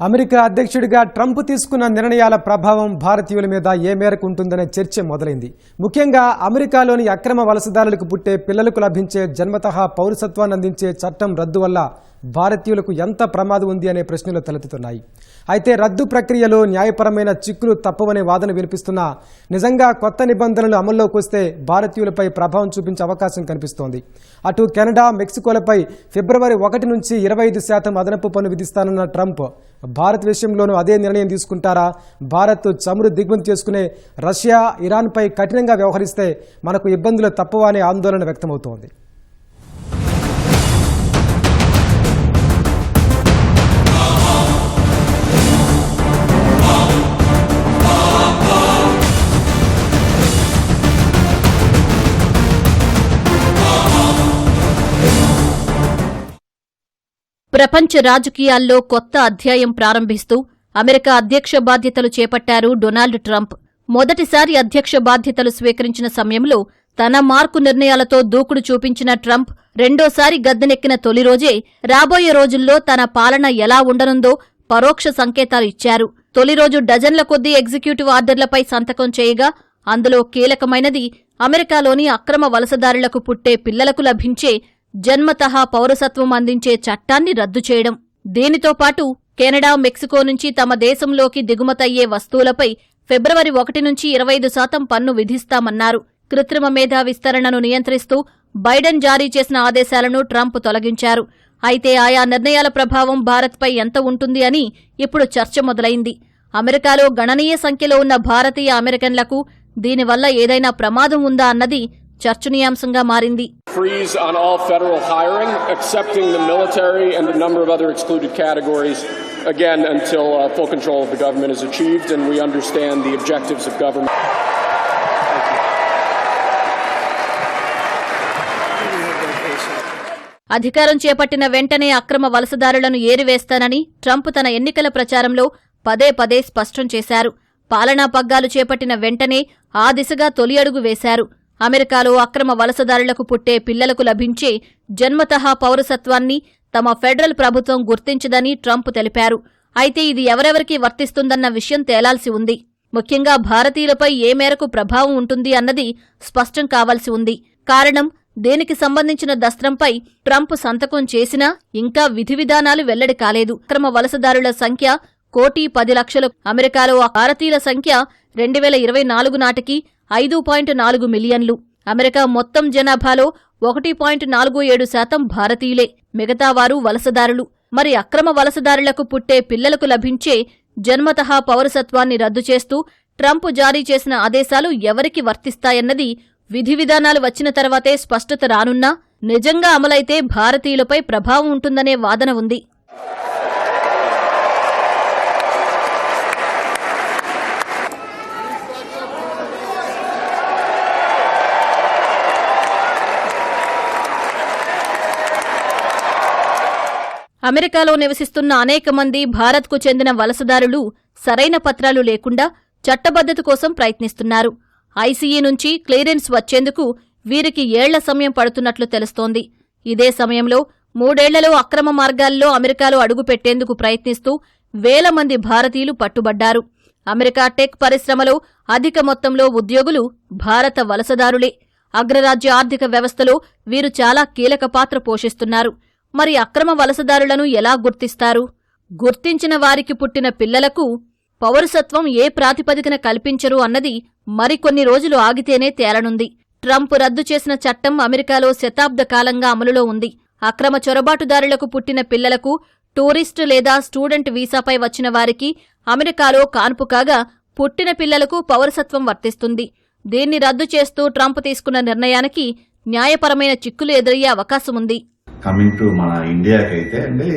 America అధ్యక్షుడిగా Trump తీసుకున్న నిర్ణయాల ప్రభావం భారతీయుల మీద ఏ మేరకు ఉంటుందనే చర్చ మొదలైంది. ముఖ్యంగా అమెరికాలోని అక్రమ వలసదారులకు పుట్టే పిల్లలకు లభించే జన్మతః పౌరసత్వాన్ని అందించే చట్టం రద్దు వల్ల భారతీయులకు ఎంత ప్రమాదం ఉంది అనే ప్రశ్నలు తలెత్తుతున్నాయి. అయితే రద్దు ప్రక్రియలో న్యాయపరమైన చిక్కులు తప్పవనే వాదన వినిపిస్తున్నా నిజంగా కొత్త నిబంధనలు అమల్లోకి వస్తే భారతీయులపై ప్రభావం చూపించే అవకాశం కనిపిస్తోంది. అటు కెనడా మెక్సికోలపై ఫిబ్రవరి ఒకటి నుంచి ఇరవై ఐదు శాతం అదనపు పన్ను విధిస్తానన్న ట్రంప్ భారత్ విషయంలోనూ అదే నిర్ణయం తీసుకుంటారా? భారత్ చమురు దిగుమతి చేసుకునే రష్యా ఇరాన్పై కఠినంగా వ్యవహరిస్తే మనకు ఇబ్బందులు తప్పవనే ఆందోళన వ్యక్తమవుతోంది. ప్రపంచ రాజకీయాల్లో కొత్త అధ్యాయం ప్రారంభిస్తూ అమెరికా అధ్యక్ష బాధ్యతలు చేపట్టారు డొనాల్డ్ ట్రంప్. మొదటిసారి అధ్యక్ష బాధ్యతలు స్వీకరించిన సమయంలో తన మార్కు నిర్ణయాలతో దూకుడు చూపించిన ట్రంప్ రెండోసారి గద్దెనెక్కిన తొలి రోజే రాబోయే రోజుల్లో తన పాలన ఎలా ఉండనుందో పరోక్ష సంకేతాలు ఇచ్చారు. తొలి రోజు డజన్ల కొద్దీ ఎగ్జిక్యూటివ్ ఆర్డర్లపై సంతకం చేయగా అందులో కీలకమైనది అమెరికాలోని అక్రమ వలసదారులకు పుట్టే పిల్లలకు లభించే జన్మతః పౌరసత్వం అందించే చట్టాన్ని రద్దు చేయడం. దీనితో పాటు కెనడా మెక్సికో నుంచి తమ దేశంలోకి దిగుమతయ్యే వస్తువులపై ఫిబ్రవరి ఒకటి నుంచి ఇరవై ఐదు శాతం పన్ను విధిస్తామన్నారు. కృత్రిమ మేధా విస్తరణను నియంత్రిస్తూ బైడెన్ జారీ చేసిన ఆదేశాలను ట్రంప్ తొలగించారు. అయితే ఆయా నిర్ణయాల ప్రభావం భారత్పై ఎంత ఉంటుంది అని ఇప్పుడు చర్చ మొదలైంది. అమెరికాలో గణనీయ సంఖ్యలో ఉన్న భారతీయ అమెరికన్లకు దీనివల్ల ఏదైనా ప్రమాదం ఉందా అన్నది చర్చనీయాంశంగా మారింది freeze on all federal hiring, excepting the military and a number of other excluded categories, again, until uh, full control of the government is achieved and we understand the objectives of government. అధికారం చేపట్టిన వెంటనే అక్రమ వలసదారులను ఏరివేస్తానని Trump తన ఎన్నికల ప్రచారంలో పదే పదే స్పష్టం చేశారు పాలనా పగ్గాలు చేపట్టిన వెంటనే ఆ దిశగా తొలి అడుగు వేశారు అమెరికాలో అక్రమ వలసదారులకు పుట్టే పిల్లలకు లభించే జన్మతః పౌరసత్వాన్ని తమ ఫెడరల్ ప్రభుత్వం గుర్తించదని ట్రంప్ తెలిపారు. అయితే ఇది ఎవరెవరికి వర్తిస్తుందన్న విషయం తేలాల్సి ఉంది. ముఖ్యంగా భారతీయులపై ఏ మేరకు ప్రభావం ఉంటుంది అన్నది స్పష్టం కావాల్సి ఉంది. కారణం దేనికి సంబంధించిన దస్త్రంపై ట్రంప్ సంతకం చేసినా ఇంకా విధి విధానాలు వెల్లడి కాలేదు. అక్రమ వలసదారుల సంఖ్య కోటి పది లక్షలు. అమెరికాలో భారతీయుల సంఖ్య రెండు వేల ఇరవై నాలుగు నాటికి ఐదు పాయింట్ నాలుగు మిలియన్లు. అమెరికా మొత్తం జనాభాలో ఒకటి పాయింట్ నాలుగు ఏడు శాతం భారతీయులే. మిగతావారు వలసదారులు. మరి అక్రమ వలసదారులకు పుట్టే పిల్లలకు లభించే జన్మతః పౌరసత్వాన్ని రద్దు చేస్తూ ట్రంప్ జారీ చేసిన ఆదేశాలు ఎవరికి వర్తిస్తాయన్నది విధి విధానాలు వచ్చిన తర్వాతే స్పష్టత రానున్నా నిజంగా అమలైతే భారతీయులపై ప్రభావం ఉంటుందనే వాదన ఉంది. అమెరికాలో నివసిస్తున్న అనేక మంది భారత్కు చెందిన వలసదారులు సరైన పత్రాలు లేకుండా చట్టబద్ధత కోసం ప్రయత్నిస్తున్నారు. ఐసీఈ నుంచి క్లియరెన్స్ వచ్చేందుకు వీరికి ఏళ్ళ సమయం పడుతున్నట్లు తెలుస్తోంది. ఇదే సమయంలో మూడేళ్ళలో అక్రమ మార్గాల్లో అమెరికాలో అడుగుపెట్టేందుకు ప్రయత్నిస్తూ వేల మంది భారతీయులు పట్టుబడ్డారు. అమెరికా టెక్ పరిశ్రమలో అధిక మొత్తంలో ఉద్యోగులు భారత వలసదారులే. అగ్రరాజ్య ఆర్థిక వ్యవస్థలో వీరు చాలా కీలక పాత్ర పోషిస్తున్నారు. మరి అక్రమ వలసదారులను ఎలా గుర్తిస్తారు? గుర్తించిన వారికి పుట్టిన పిల్లలకు పౌరసత్వం ఏ ప్రాతిపదికన కల్పించరు అన్నది మరికొన్ని రోజులు ఆగితేనే తేలనుంది. ట్రంప్ రద్దు చేసిన చట్టం అమెరికాలో శతాబ్ద కాలంగా అమలులో ఉంది. అక్రమ చొరబాటుదారులకు పుట్టిన పిల్లలకు టూరిస్టు లేదా స్టూడెంట్ వీసాపై వచ్చిన వారికి అమెరికాలో కాన్పు కాగా పుట్టిన పిల్లలకు పౌరసత్వం వర్తిస్తుంది. దీన్ని రద్దు చేస్తూ ట్రంప్ తీసుకున్న నిర్ణయానికి న్యాయపరమైన చిక్కులు ఎదురయ్యే అవకాశముంది. కమింగ్ టు మన ఇండియాకి అయితే అండి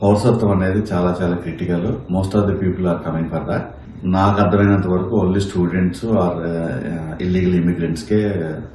పౌరసత్వం అనేది చాలా చాలా critical most of the people are coming for that నాకు అర్థమైనంత వరకు only students are illegal immigrants కే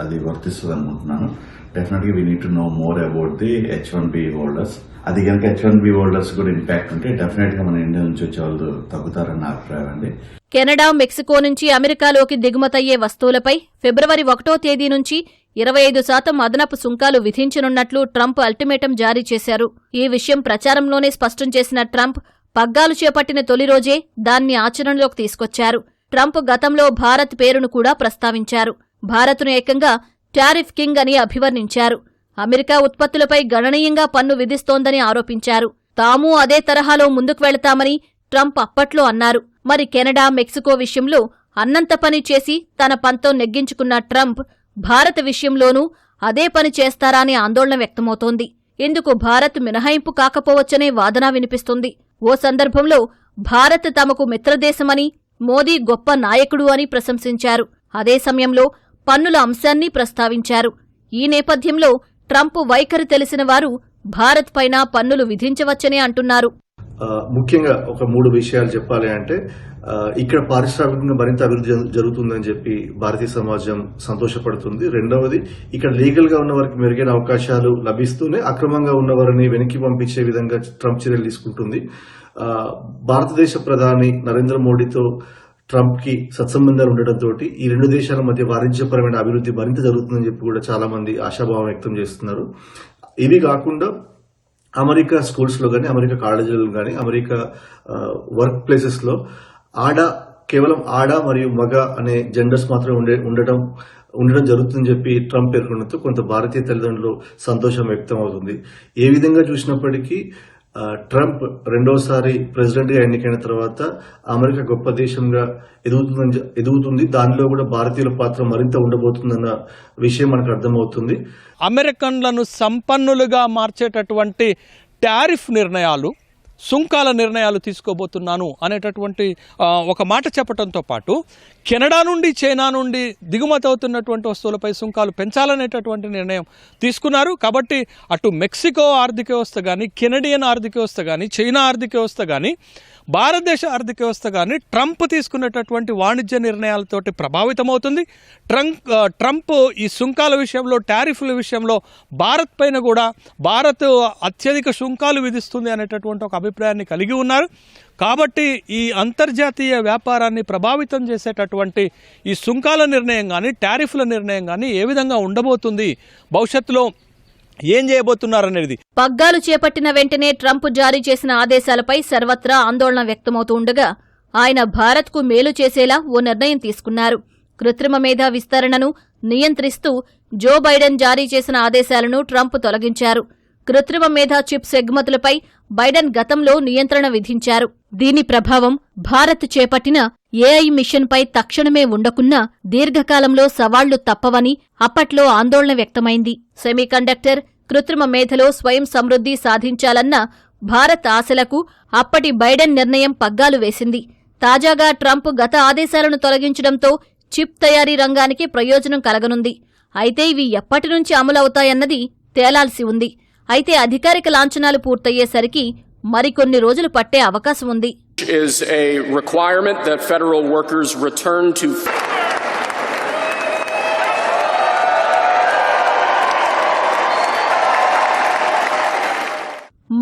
అది వర్తిస్తుంది అనుకుంటున్నాను డెఫినెట్గా we need to know more about the H one B holders అది కనుక హెచ్ వన్ బి హోల్డర్స్ కూడా ఇంపాక్ట్ ఉంటే డెఫినెట్గా మన ఇండియా నుంచి వచ్చే వాళ్ళు తగ్గుతారని నా అభిప్రాయం అండి. కెనడా మెక్సికో నుంచి అమెరికాలోకి దిగుమతయ్యే వస్తువులపై ఫిబ్రవరి ఒకటో తేదీ నుంచి ఇరవై ఐదు శాతం అదనపు సుంకాలు విధించనున్నట్లు ట్రంప్ అల్టిమేటం జారీ చేశారు. ఈ విషయం ప్రచారంలోనే స్పష్టం చేసిన ట్రంప్ పగ్గాలు చేపట్టిన తొలి రోజే దాన్ని ఆచరణలోకి తీసుకొచ్చారు. ట్రంప్ గతంలో భారత్ పేరును కూడా ప్రస్తావించారు. భారత్ను ఏకంగా టారిఫ్ కింగ్ అని అభివర్ణించారు. అమెరికా ఉత్పత్తులపై గణనీయంగా పన్ను విధిస్తోందని ఆరోపించారు. తాము అదే తరహాలో ముందుకు వెళతామని ట్రంప్ అప్పట్లో అన్నారు. మరి కెనడా మెక్సికో విషయంలో అన్నంత పని చేసి తన పంతో నెగ్గించుకున్న ట్రంప్ భారత విషయంలోనూ అదే పని చేస్తారా అనే ఆందోళన వ్యక్తమవుతోంది. ఇందుకు భారత్ మినహాయింపు కాకపోవచ్చనే వాదన వినిపిస్తుంది. ఓ సందర్భంలో భారత్ తమకు మిత్రదేశమని మోదీ గొప్ప నాయకుడు అని ప్రశంసించారు. అదే సమయంలో పన్నుల అంశాన్ని ప్రస్తావించారు. ఈ నేపథ్యంలో ట్రంప్ వైఖరి తెలిసిన వారు భారత్ పైన పన్నులు విధించవచ్చని అంటున్నారు. ముఖ్యంగా ఒక మూడు విషయాలు చెప్పాలి అంటే ఇక్కడ పారిశ్రామికంగా మరింత అభివృద్ధి జరుగుతుందని చెప్పి భారతీయ సమాజం సంతోషపడుతుంది. రెండవది ఇక్కడ లీగల్గా ఉన్న వారికి మెరుగైన అవకాశాలు లభిస్తూనే అక్రమంగా ఉన్న వారిని వెనక్కి పంపించే విధంగా ట్రంప్ చర్యలు తీసుకుంటుంది. భారతదేశ ప్రధాని నరేంద్ర మోడీతో ట్రంప్కి సత్సంబంధాలు ఉండటంతో ఈ రెండు దేశాల మధ్య వాణిజ్యపరమైన అభివృద్ధి మరింత జరుగుతుందని చెప్పి కూడా చాలా మంది ఆశాభావం వ్యక్తం చేస్తున్నారు. ఇవి కాకుండా అమెరికా స్కూల్స్లో కానీ అమెరికా కాలేజీలో కానీ అమెరికా వర్క్ ప్లేసెస్లో ఆడ కేవలం ఆడ మరియు మగ అనే జెండర్స్ మాత్రమే ఉండే ఉండటం ఉండడం జరుగుతుందని చెప్పి ట్రంప్ పేర్కొనడంతో కొంత భారతీయ తల్లిదండ్రులు సంతోషం వ్యక్తం అవుతుంది. ఏ విధంగా చూసినప్పటికీ ట్రంప్ రెండోసారి ప్రెసిడెంట్గా ఎన్నికైన తర్వాత అమెరికా గొప్ప దేశంగా ఎదుగుతుందని ఎదుగుతుంది. దానిలో కూడా భారతీయుల పాత్ర మరింత ఉండబోతుందన్న విషయం మనకు అర్థమవుతుంది. అమెరికన్లను సంపన్నులుగా మార్చేటటువంటి టారిఫ్ నిర్ణయాలు సుంకాల నిర్ణయాలు తీసుకోబోతున్నాను అనేటటువంటి ఒక మాట చెప్పడంతో పాటు కెనడా నుండి చైనా నుండి దిగుమతి అవుతున్నటువంటి వస్తువులపై సుంకాలు పెంచాలనేటటువంటి నిర్ణయం తీసుకున్నారు. కాబట్టి అటు మెక్సికో ఆర్థిక వ్యవస్థ కానీ కెనడియన్ ఆర్థిక వ్యవస్థ కానీ చైనా ఆర్థిక వ్యవస్థ కానీ భారతదేశ ఆర్థిక వ్యవస్థ కానీ ట్రంప్ తీసుకున్నటువంటి వాణిజ్య నిర్ణయాలతోటి ప్రభావితమవుతుంది. ట్రంప్ ట్రంప్ ఈ సుంకాల విషయంలో టారిఫ్ల విషయంలో భారత్ పైన కూడా భారత్ అత్యధిక సుంకాలు విధిస్తుంది అనేటటువంటి ఒక అభిప్రాయాన్ని కలిగి ఉన్నారు. కాబట్టి ఈ అంతర్జాతీయ వ్యాపారాన్ని ప్రభావితం చేసేటటువంటి ఈ సుంకాల నిర్ణయం కానీ టారిఫ్ల నిర్ణయం కానీ ఏ విధంగా ఉండబోతుంది? భవిష్యత్తులో ఏం చేయబోతున్నారనేది. పగ్గాలు చేపట్టిన వెంటనే ట్రంప్ జారీ చేసిన ఆదేశాలపై సర్వత్రా ఆందోళన వ్యక్తమవుతూ ఉండగా ఆయన భారత్కు మేలు చేసేలా ఓ నిర్ణయం తీసుకున్నారు. కృత్రిమ మేధా విస్తరణను నియంత్రిస్తూ జో బైడెన్ జారీ చేసిన ఆదేశాలను ట్రంప్ తొలగించారు. కృత్రిమ మేధా చిప్స్ ఎగుమతులపై బైడెన్ గతంలో నియంత్రణ విధించారు. దీని ప్రభావం భారత్ చేపట్టిన ఏఐ మిషన్పై తక్షణమే ఉండకున్నా దీర్ఘకాలంలో సవాళ్ళు తప్పవని అప్పట్లో ఆందోళన వ్యక్తమైంది. సెమీకండక్టర్ కృత్రిమ మేధలో స్వయం సమృద్ధి సాధించాలన్న భారత్ ఆశలకు అప్పటి బైడెన్ నిర్ణయం పగ్గాలు వేసింది. తాజాగా ట్రంప్ గత ఆదేశాలను తొలగించడంతో చిప్ తయారీ రంగానికి ప్రయోజనం కలగనుంది. అయితే ఇవి ఎప్పటి నుంచి అమలవుతాయన్నది తేలాల్సి ఉంది. అయితే అధికారిక లాంఛనాలు పూర్తయ్యేసరికి మరికొన్ని రోజులు పట్టే అవకాశం ఉంది. Is a requirement that federal workers return to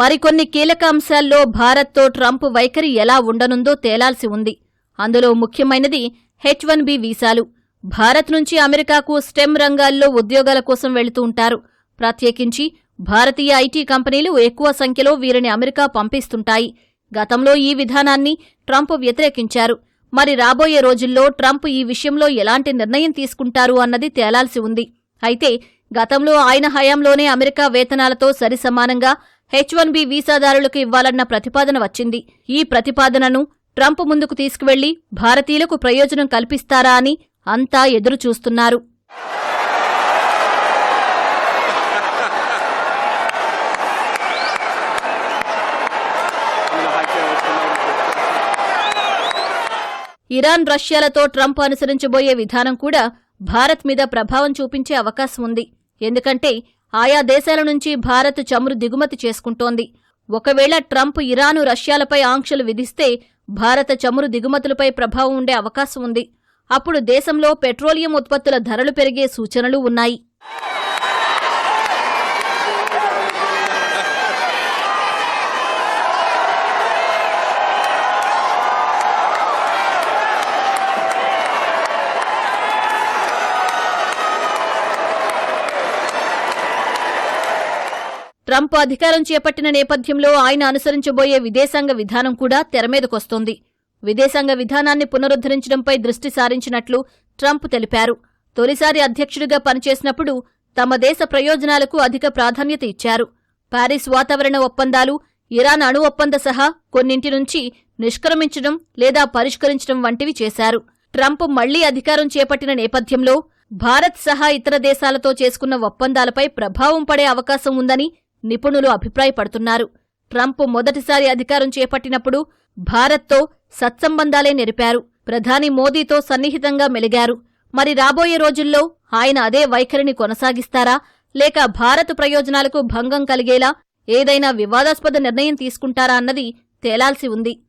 మరికొన్ని కీలక అంశాల్లో భారత్తో ట్రంప్ వైఖరి ఎలా ఉండనుందో తేలాల్సి ఉంది. అందులో ముఖ్యమైనది హెచ్ వన్ బి వీసాలు. భారత్ నుంచి అమెరికాకు స్టెమ్ రంగాల్లో ఉద్యోగాల కోసం వెళుతూ ఉంటారు. ప్రత్యేకించి భారతీయ ఐటీ కంపెనీలు ఎక్కువ సంఖ్యలో వీరిని అమెరికా పంపిస్తుంటాయి. గతంలో ఈ విధానాన్ని ట్రంప్ వ్యతిరేకించారు. మరి రాబోయే రోజుల్లో ట్రంప్ ఈ విషయంలో ఎలాంటి నిర్ణయం తీసుకుంటారు అన్నది తేలాల్సి ఉంది. అయితే గతంలో ఆయన హయాంలోనే అమెరికా వేతనాలతో సరిసమానంగా హెచ్ వన్ బి వీసాదారులకు ఇవ్వాలన్న ప్రతిపాదన వచ్చింది. ఈ ప్రతిపాదనను ట్రంప్ ముందుకు తీసుకువెళ్ళి భారతీయులకు ప్రయోజనం కల్పిస్తారా అని అంతా ఎదురుచూస్తున్నారు. ఇరాన్ రష్యాలతో ట్రంప్ అనుసరించబోయే విధానం కూడా భారత్ మీద ప్రభావం చూపించే అవకాశం ఉంది. ఎందుకంటే ఆయా దేశాల నుంచి భారత్ చమురు దిగుమతి చేసుకుంటోంది. ఒకవేళ ట్రంప్ ఇరాను రష్యాలపై ఆంక్షలు విధిస్తే భారత చమురు దిగుమతులపై ప్రభావం ఉండే అవకాశం ఉంది. అప్పుడు దేశంలో పెట్రోలియం ఉత్పత్తుల ధరలు పెరిగే సూచనలు ఉన్నాయి. ట్రంప్ అధికారం చేపట్టిన నేపథ్యంలో ఆయన అనుసరించబోయే విదేశాంగ విధానం కూడా తెరమీదకొస్తోంది విదేశాంగ విధానాన్ని పునరుద్ధరించడంపై దృష్టి సారించినట్లు ట్రంప్ తెలిపారు. తొలిసారి అధ్యక్షుడిగా పనిచేసినప్పుడు తమ దేశ ప్రయోజనాలకు అధిక ప్రాధాన్యత ఇచ్చారు. పారిస్ వాతావరణ ఒప్పందాలు ఇరాన్ అణు ఒప్పంద సహా కొన్నింటి నుంచి నిష్క్రమించడం లేదా పరిష్కరించడం వంటివి చేశారు. ట్రంప్ మళ్ళీ అధికారం చేపట్టిన నేపథ్యంలో భారత్ సహా ఇతర దేశాలతో చేసుకున్న ఒప్పందాలపై ప్రభావం పడే అవకాశం ఉందని నిపుణులు అభిప్రాయపడుతున్నారు. ట్రంప్ మొదటిసారి అధికారం చేపట్టినప్పుడు భారత్తో సత్సంబంధాలే నెరిపారు. ప్రధాని మోదీతో సన్నిహితంగా మెలిగారు. మరి రాబోయే రోజుల్లో ఆయన అదే వైఖరిని కొనసాగిస్తారా? లేక భారత్ ప్రయోజనాలకు భంగం కలిగేలా ఏదైనా వివాదాస్పద నిర్ణయం తీసుకుంటారా అన్నది తేలాల్సి ఉంది.